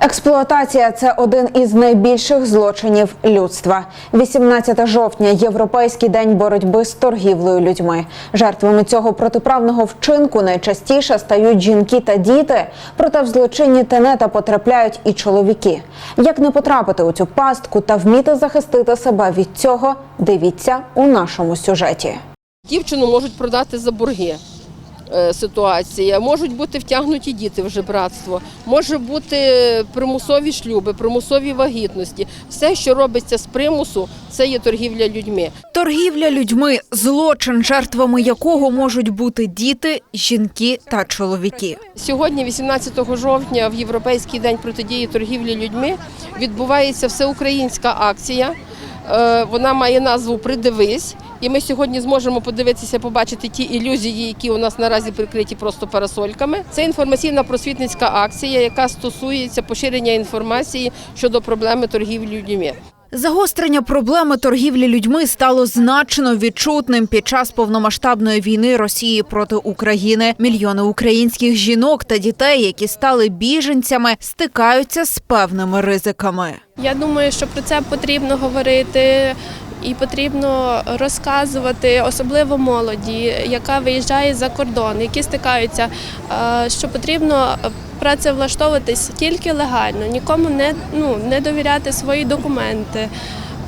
Експлуатація це один із найбільших злочинів людства. 18 жовтня європейський день боротьби з торгівлею людьми. Жертвами цього протиправного вчинку найчастіше стають жінки та діти. Проте в злочинні тенета потрапляють і чоловіки. Як не потрапити у цю пастку та вміти захистити себе від цього? Дивіться у нашому сюжеті. Дівчину можуть продати за борги. Е, Ситуація можуть бути втягнуті діти в жебратство, може бути примусові шлюби, примусові вагітності. Все, що робиться з примусу, це є торгівля людьми. Торгівля людьми злочин, жертвами якого можуть бути діти, жінки та чоловіки. Сьогодні, 18 жовтня, в Європейський день протидії торгівлі людьми відбувається всеукраїнська акція. Е, Вона має назву Придивись. І ми сьогодні зможемо подивитися, побачити ті ілюзії, які у нас наразі прикриті просто парасольками. Це інформаційна просвітницька акція, яка стосується поширення інформації щодо проблеми торгівлі людьми. Загострення проблеми торгівлі людьми стало значно відчутним під час повномасштабної війни Росії проти України. Мільйони українських жінок та дітей, які стали біженцями, стикаються з певними ризиками. Я думаю, що про це потрібно говорити і потрібно розказувати, особливо молоді, яка виїжджає за кордон, які стикаються, е, що потрібно працевлаштовуватись тільки легально, нікому не, ну, не довіряти свої документи.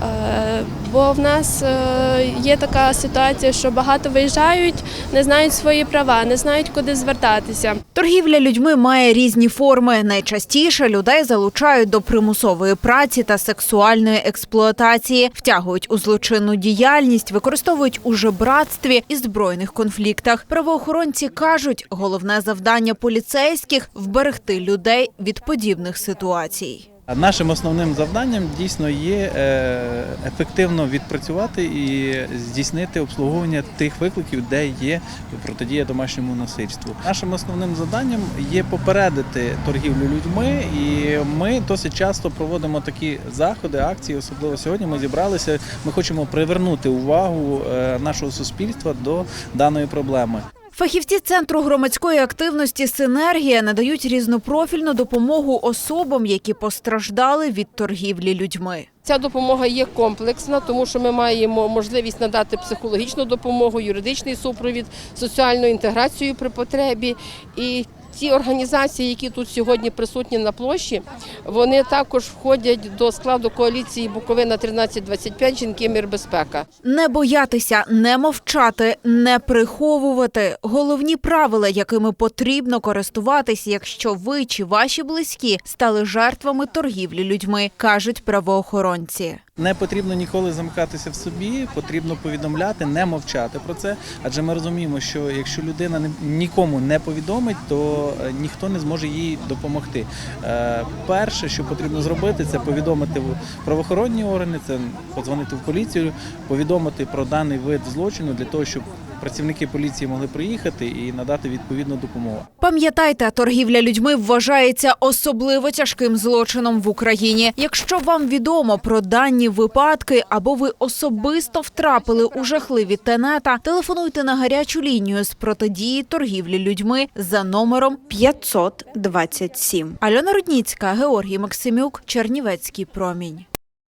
Е, Бо в нас е, є така ситуація, що багато виїжджають, не знають свої права, не знають, куди звертатися. Торгівля людьми має різні форми. Найчастіше людей залучають до примусової праці та сексуальної експлуатації, втягують у злочинну діяльність, використовують у жебратстві і збройних конфліктах. Правоохоронці кажуть, головне завдання поліцейських вберегти людей від подібних ситуацій. Нашим основним завданням дійсно є е, ефективно відпрацювати і здійснити обслуговування тих викликів, де є протидія домашньому насильству. Нашим основним завданням є попередити торгівлю людьми, і ми досить часто проводимо такі заходи, акції. Особливо сьогодні ми зібралися. Ми хочемо привернути увагу е, нашого суспільства до даної проблеми. Фахівці центру громадської активності Синергія надають різнопрофільну допомогу особам, які постраждали від торгівлі людьми. Ця допомога є комплексна, тому що ми маємо можливість надати психологічну допомогу, юридичний супровід, соціальну інтеграцію при потребі. І ті організації, які тут сьогодні присутні на площі, вони також входять до складу коаліції Буковина 1325 жінки мір безпека. Не боятися, не мовчати, не приховувати головні правила, якими потрібно користуватись, якщо ви чи ваші близькі стали жертвами торгівлі людьми, кажуть правоохоронці. Не потрібно ніколи замикатися в собі, потрібно повідомляти, не мовчати про це. Адже ми розуміємо, що якщо людина нікому не повідомить, то е, ніхто не зможе їй допомогти. Е, Перше, що потрібно зробити, це повідомити в правоохоронні органи, це подзвонити в поліцію, повідомити про даний вид злочину для того, щоб працівники поліції могли приїхати і надати відповідну допомогу. Пам'ятайте, торгівля людьми вважається особливо тяжким злочином в Україні. Якщо вам відомо про дані випадки або ви особисто втрапили у жахливі тенета, телефонуйте на гарячу лінію з протидії торгівлі людьми за номером 527. Альона Рудніцька, Георгій Максимюк, Чернівецький промінь.